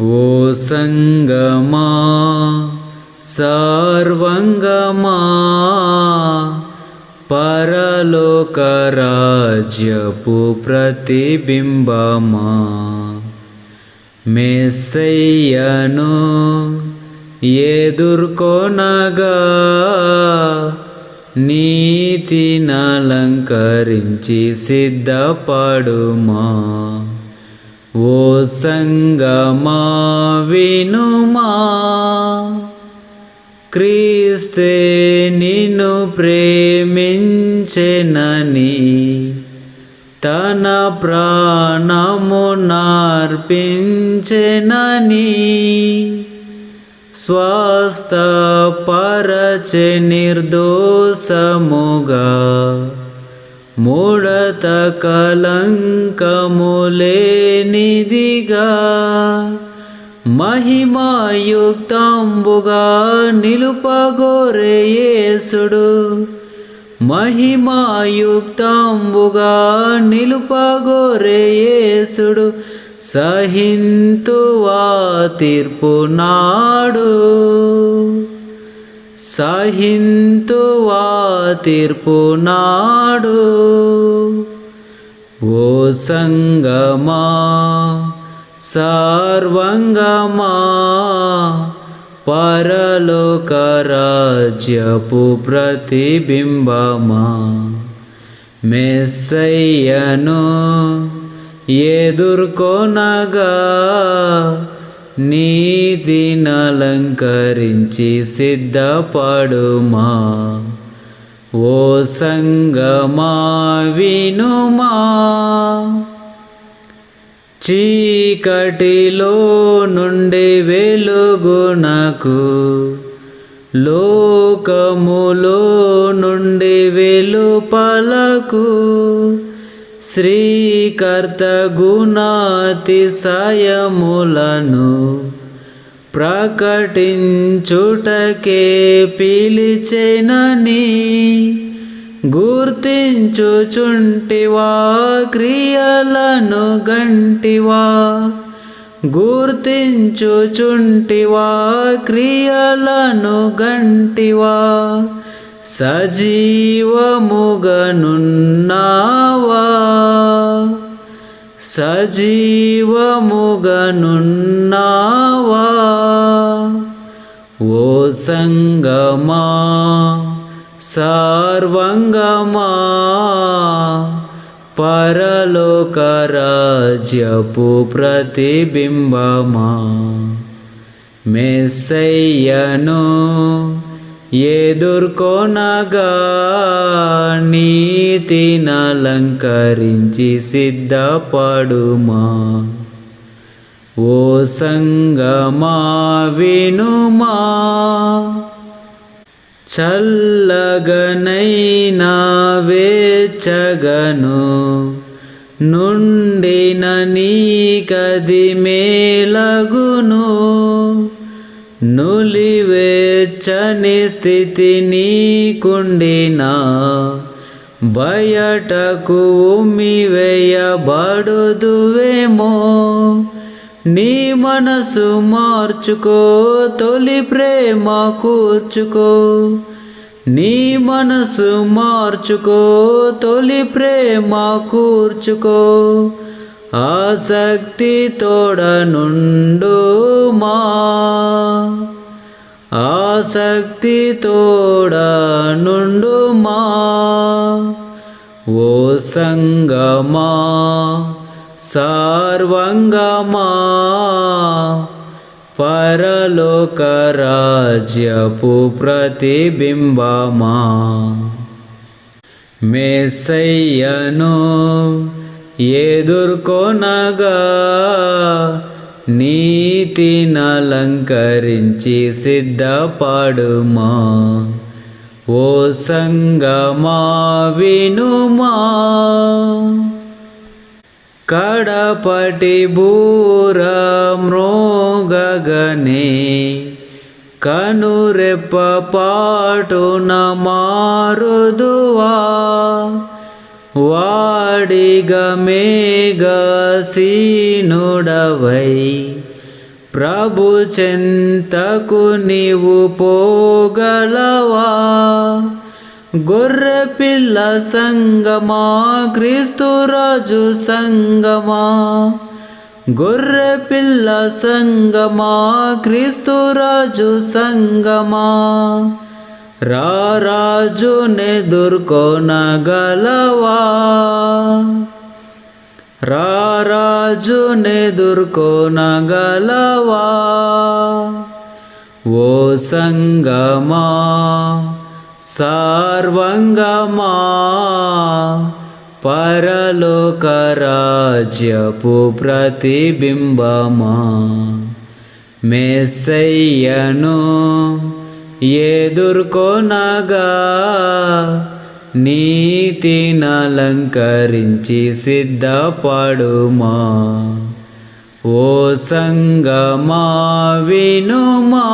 ఓ సంగమా సర్వంగమా పరలోకరాజ్యపు ప్రతిబింబమా. మెస్సయ్యను ఎదుర్కొనగా నీతినలంకరించి సిద్ధపడుమా. वो सङ्गमा विनुमा क्रिस्तेनिनुप्रेमिञ्चननि तनप्राणमुनार्पिञ्चननि स्वास्तपर च निर्दोषमुगा। మూడత కలంకములేనిదిగా మహిమాయుక్తంబుగా నిలుపగోరేయేసుడు మహిమాయుక్తంబుగా నిలుపగోరేయేసుడు సహింతువా తీర్పు నాడు. సహింతువా తీర్పు నాడు ఓ సంగమా సార్వంగమా పరలోకరాజ్యపు ప్రతిబింబమా. మెస్సయ్యను ఎదుర్కొనగా నీతినలంకరించి సిద్ధపడుమా. ఓ సంగమా వినుమా చీకటిలో నుండి వెలుగునకు లోకములో నుండి వెలుపలకు శ్రీకర్త గుణాతిశయములను ప్రకటించుటకే పిలిచెనని గుర్తించుచుంటివా క్రియలను గంటివా? గుర్తించుచుంటివా క్రియలను గంటివా? సజీవముగనున్నావా? సజీవముగనున్న సంగమా సార్వంగమా పరలోకరాజ్యపు ప్రతిబింబమా. మెస్సయ్యను ఎదుర్కొనగా నీతినలంకరించి సిద్ధపడుమా. ఓ సంగమా వినుమా చల్లగనైనా వేచగను నుండిన నీకది మేలగును నులివేచని స్థితి నీకుండినా బయటకు ఉమ్మివేయబడుదువేమో నీ మనసు మార్చుకో తొలి ప్రేమ కూర్చుకో. నీ మనసు మార్చుకో తొలి ప్రేమ కూర్చుకో. ఆసక్తి తోడనుండు మా ఆసక్తి తోడనుండు మా ఓ సంగమా? సార్వంగమా పరలోకరాజ్యపు ప్రతిబింబమా? మేసయ్యను ఎదుర్కొనగా నీతినలంకరించి సిద్ధపడుమా? ఓ సంగమా వినుమా? కడపటి బూర మృగగనే కనురెప్ప పాటున మారుదువా? వాడిగ మేఘ సీనుడవై ప్రభు చెంతకు నీవు పోగలవా? గొర్రె పిల్ల సంగమా క్రీస్తురాజు సంగమా. గొర్రె పిల్ల సంగమా క్రీస్తు రాజు సంగమా. రారాజునెదుర్కొనగలవా రారాజునెదుర్కొనగలవా ఓ సంగమా సార్వంగమా పరలోకరాజ్యపు ప్రతిబింబమా? మెస్సయ్యను ఎదుర్కొనగా నీతినలంకరించి సిద్ధపడుమా? ఓ సంగమా వినుమా?